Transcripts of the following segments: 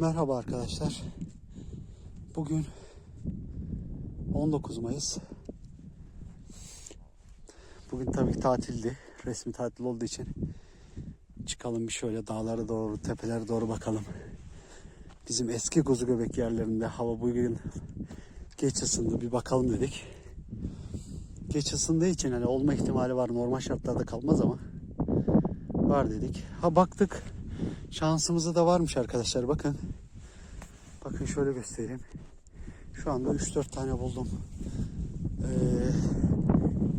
Merhaba arkadaşlar. Bugün 19 Mayıs. Bugün tabii ki tatildi. Resmi tatil olduğu için çıkalım bir şöyle dağlara doğru, tepelere doğru bakalım. Bizim eski kuzu göbek yerlerinde hava bugün geç ısındı. Bir bakalım dedik. Geç ısındığı için hani olma ihtimali var. Normal şartlarda kalmaz ama var dedik. Ha baktık. Şansımızı da varmış arkadaşlar bakın. Bakın şöyle göstereyim. Şu anda 3-4 tane buldum. Ee,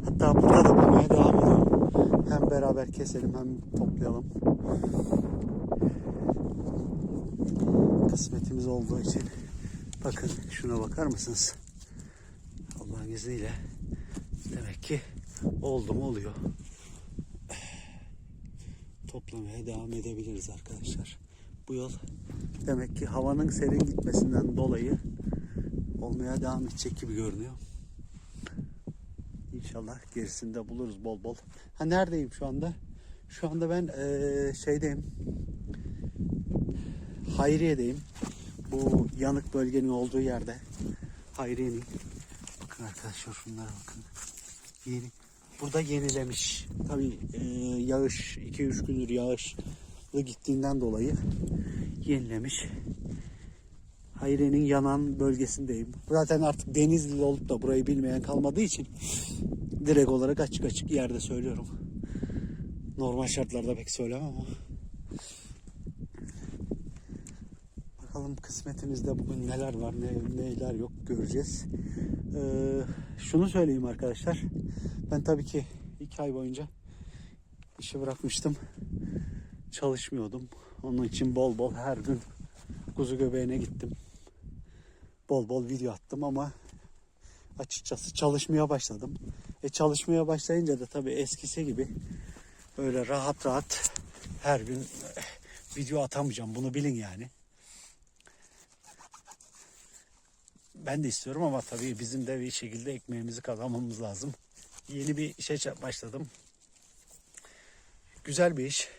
hatta burada da bulmaya devam ediyorum. Hem beraber keselim hem toplayalım. Kısmetimiz olduğu için. Bakın şuna bakar mısınız? Allah'ın izniyle. Demek ki oldu mu oluyor toplamaya devam edebiliriz arkadaşlar. Bu yol demek ki havanın serin gitmesinden dolayı olmaya devam edecek gibi görünüyor. İnşallah gerisinde buluruz bol bol. Ha neredeyim şu anda? Şu anda ben eee, şeydeyim. Hayriye'deyim. Bu yanık bölgenin olduğu yerde. Hayriye'nin. Bakın arkadaşlar şunlara bakın. Yeni, burada yenilemiş. Tabii e, yağış 2-3 gündür yağışlı gittiğinden dolayı yenilemiş. Hayri'nin yanan bölgesindeyim. Zaten artık Denizli olup da burayı bilmeyen kalmadığı için direkt olarak açık açık yerde söylüyorum. Normal şartlarda pek söylemem ama. Bakalım kısmetimizde bugün neler var, ne, neler yok göreceğiz. Ee, şunu söyleyeyim arkadaşlar. Ben tabii ki iki ay boyunca işi bırakmıştım. Çalışmıyordum. Onun için bol bol her gün kuzu göbeğine gittim. Bol bol video attım ama açıkçası çalışmaya başladım. E çalışmaya başlayınca da tabii eskisi gibi öyle rahat rahat her gün eh, video atamayacağım. Bunu bilin yani. Ben de istiyorum ama tabii bizim de bir şekilde ekmeğimizi kazanmamız lazım. Yeni bir işe başladım. Güzel bir iş.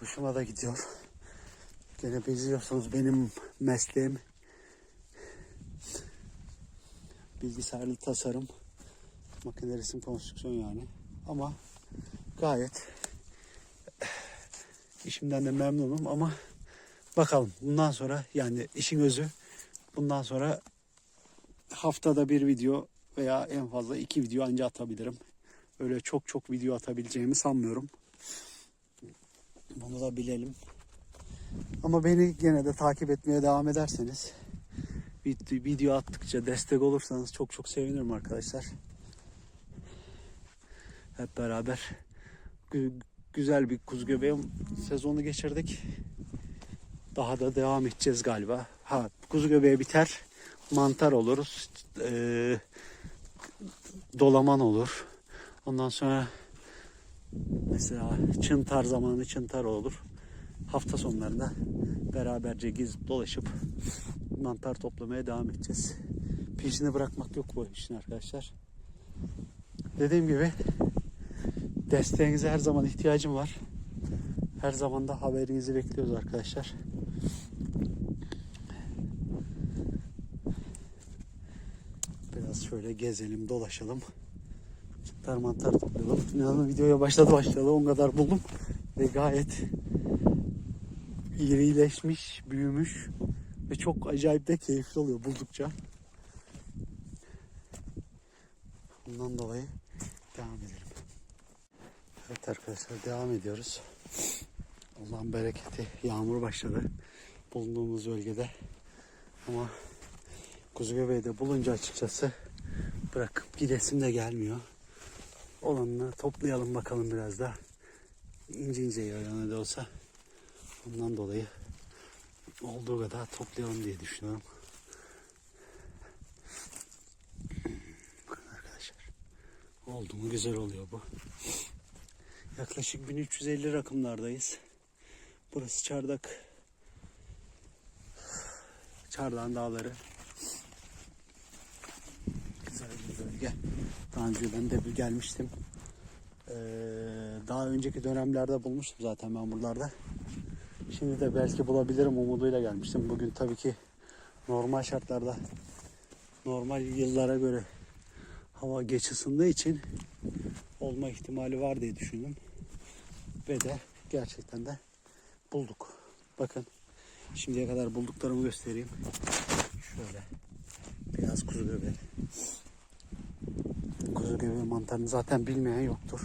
Hoşuma da gidiyor. Gene biliyorsunuz benim mesleğim bilgisayarlı tasarım, makine resim konstrüksiyon yani. Ama gayet işimden de memnunum ama bakalım bundan sonra yani işin özü bundan sonra haftada bir video veya en fazla iki video anca atabilirim. Öyle çok çok video atabileceğimi sanmıyorum. Bunu da bilelim. Ama beni gene de takip etmeye devam ederseniz vid- video attıkça destek olursanız çok çok sevinirim arkadaşlar. Hep beraber gü- güzel bir kuzu göbeğim sezonu geçirdik. Daha da devam edeceğiz galiba. Ha kuzu göbeği biter. Mantar oluruz. Ee, dolaman olur. Ondan sonra mesela çıntar zamanı çıntar olur. Hafta sonlarında beraberce gezip dolaşıp mantar toplamaya devam edeceğiz. Peşini bırakmak yok bu işin arkadaşlar. Dediğim gibi desteğinize her zaman ihtiyacım var. Her zaman da haberinizi bekliyoruz arkadaşlar. Biraz şöyle gezelim, dolaşalım. Çıktar mantar toplayalım. İnanın videoya başladı başladı on kadar buldum. Ve gayet irileşmiş, büyümüş ve çok acayip de keyifli oluyor buldukça. Bundan dolayı devam edelim. Evet arkadaşlar devam ediyoruz. Allah'ın bereketi yağmur başladı bulunduğumuz bölgede. Ama kuzu göbeği bulunca açıkçası bırakıp gidesim de gelmiyor. Olanını toplayalım bakalım biraz da. İnce ince yayına da olsa. Ondan dolayı olduğu kadar toplayalım diye düşünüyorum. Bakın arkadaşlar. Oldu mu güzel oluyor bu. Yaklaşık 1350 rakımlardayız. Burası Çardak. Çardağın dağları. Güzel bir bölge. Daha önce ben de bir gelmiştim. Ee, daha önceki dönemlerde bulmuştum zaten ben buralarda. Şimdi de belki bulabilirim umuduyla gelmiştim. Bugün tabii ki normal şartlarda normal yıllara göre hava geç ısındığı için olma ihtimali var diye düşündüm. Ve de gerçekten de bulduk. Bakın şimdiye kadar bulduklarımı göstereyim. Şöyle beyaz kuzu göbeği. Kuzu göbeği mantarını zaten bilmeyen yoktur.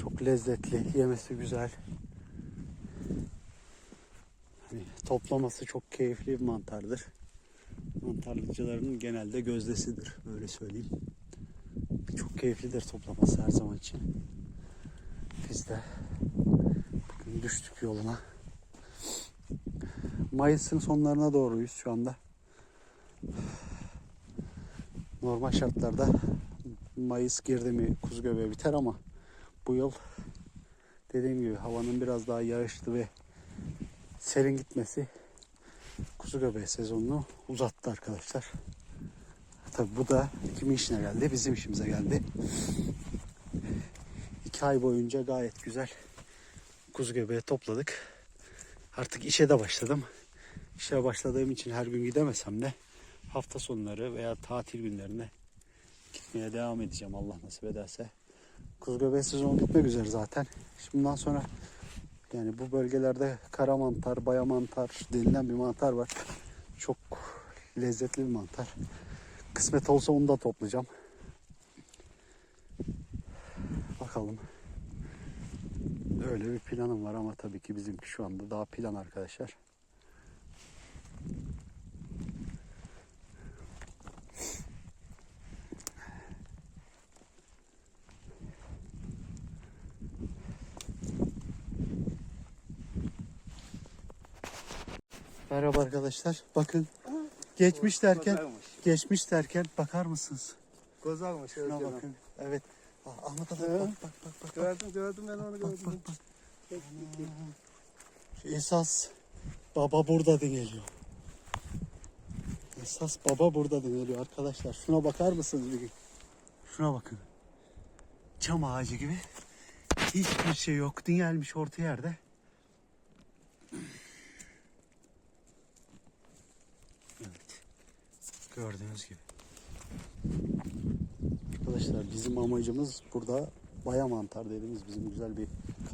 Çok lezzetli, yemesi güzel. Hani toplaması çok keyifli bir mantardır. Mantarlıcıların genelde gözdesidir, böyle söyleyeyim. Çok keyiflidir toplaması her zaman için. Biz de bugün düştük yoluna. Mayıs'ın sonlarına doğruyuz şu anda. Normal şartlarda Mayıs girdi mi kuzu göbeği biter ama bu yıl dediğim gibi havanın biraz daha yağışlı ve serin gitmesi kuzu göbeği sezonunu uzattı arkadaşlar. Tabi bu da kimin işine geldi? Bizim işimize geldi. İki ay boyunca gayet güzel kuzu göbeği topladık. Artık işe de başladım. İşe başladığım için her gün gidemesem de hafta sonları veya tatil günlerinde gitmeye devam edeceğim Allah nasip ederse. Kuzu göbeği sezonu bitmek üzere zaten. Şimdi bundan sonra yani bu bölgelerde kara mantar, baya mantar denilen bir mantar var. Çok lezzetli bir mantar. Kısmet olsa onu da toplayacağım. Bakalım. Öyle bir planım var ama tabii ki bizimki şu anda daha plan arkadaşlar. Merhaba arkadaşlar. Bakın geçmiş derken geçmiş derken bakar mısınız? Kozarmış. Şuna bakın. Evet. Ah, Ahmet Hı. bak bak bak bak. bak. Gördüm gördüm ben onu Bak gördüm. bak bak. Esas baba burada geliyor. Esas baba burada geliyor arkadaşlar. Şuna bakar mısınız bir gün? Şuna bakın. Çam ağacı gibi. Hiçbir şey yok. Dingelmiş orta yerde. Evet. Gördüğünüz gibi. Arkadaşlar bizim amacımız burada baya mantar dediğimiz bizim güzel bir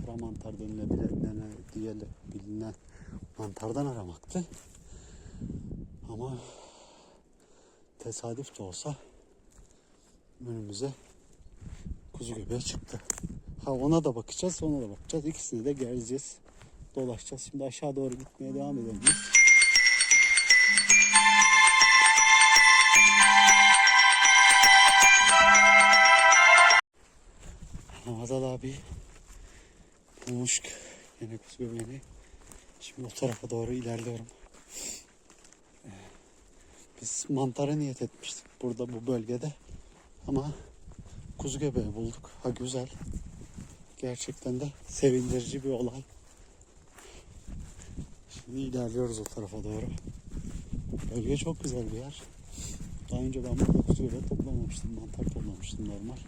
kara mantar denilebilir dene- diye bilinen mantardan aramaktı. Ama tesadüf de olsa önümüze kuzu göbeği çıktı. Ha ona da bakacağız, ona da bakacağız. İkisini de gezeceğiz, dolaşacağız. Şimdi aşağı doğru gitmeye devam edelim. Hazal abi bulmuş yine kuzu göbeğini. Şimdi o tarafa doğru ilerliyorum. Ee, Biz mantara niyet etmiştik burada bu bölgede. Ama kuzu göbeği bulduk. Ha güzel. Gerçekten de sevindirici bir olay. Şimdi ilerliyoruz o tarafa doğru. Bölge çok güzel bir yer. Daha önce ben burada kuzu göbeği toplamamıştım. Mantar toplamıştım normal.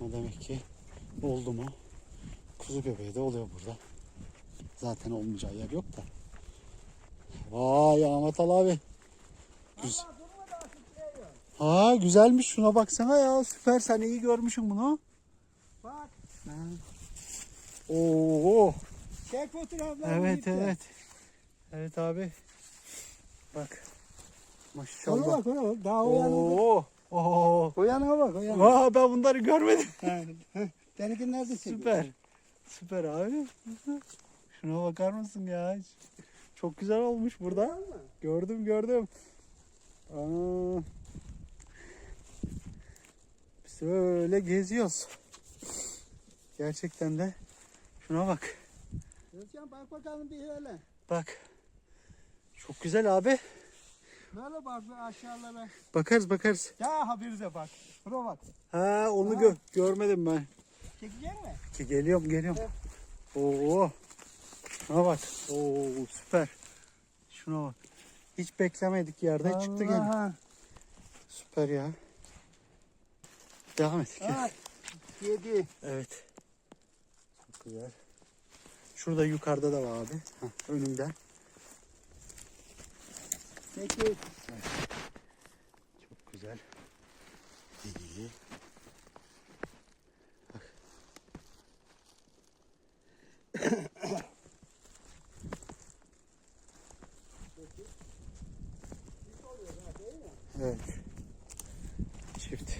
Ama demek ki oldu mu kuzu göbeği de oluyor burada. Zaten olmayacağı yer yok da. Vay Ahmet Ali abi. Güz- ha güzelmiş şuna baksana ya süper sen iyi görmüşsün bunu. Bak Oo çek fotoğraflarını. evet birlikte. evet. Evet abi. Bak. Ona Maşallah. bak ona bak. Daha bak. Oo. Oo. O yanına bak o yanına. Aa, ben bunları görmedim. Seninki nerede çekiyor? Süper. Süper abi. Şuna bakar mısın ya? Çok güzel olmuş burada. Gördüm gördüm. Aa. Biz böyle geziyoruz. Gerçekten de şuna bak. Özcan bak bakalım bir hele. Bak. Çok güzel abi. Böyle bak aşağılara. Bakarız bakarız. Ya haberize bak. Buna bak. Ha onu gö görmedim ben. Çekecek mi? Ki geliyorum geliyorum. Oo. Şuna bak. Oo süper. Şuna bak. Hiç beklemedik yerde çıktı gene. Süper ya. Devam et. Ha. Yedi. Evet. Çok güzel. Şurada yukarıda da var abi. Heh, önümde. Sekiz. Çok güzel. İyi. Bak. Evet. Çift.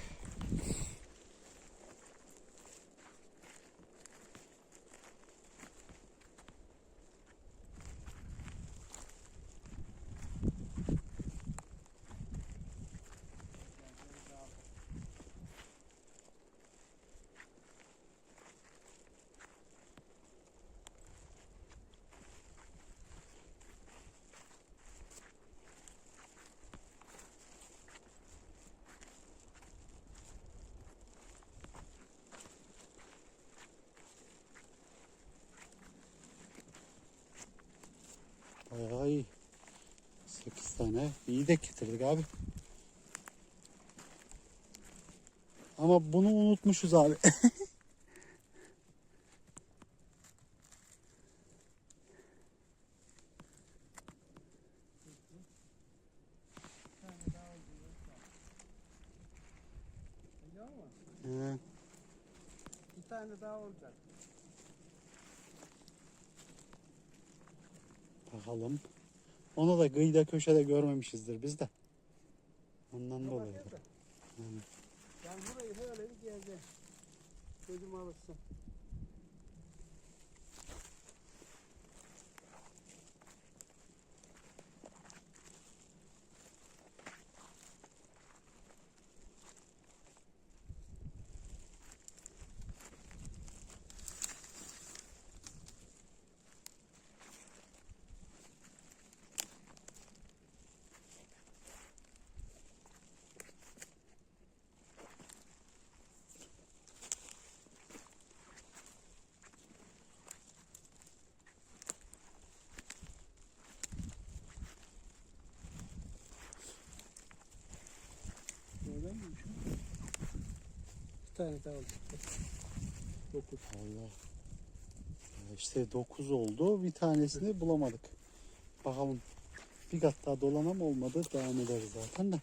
Bayağı iyi. 8 tane iyi de getirdik abi. Ama bunu unutmuşuz abi. He, Bir tane daha olacak. bakalım. Onu da kıyıda köşede görmemişizdir biz de. Ondan dolayı. Hı. Ben burayı böyle bir gezeceğim. Gözüm alışsın. Öyle mi? Bir tane daha olacak. Dokuz. Allah. Ya İşte 9 oldu. Bir tanesini bulamadık. Bakalım. Bir kat daha dolanam olmadı. Devam ederiz zaten de.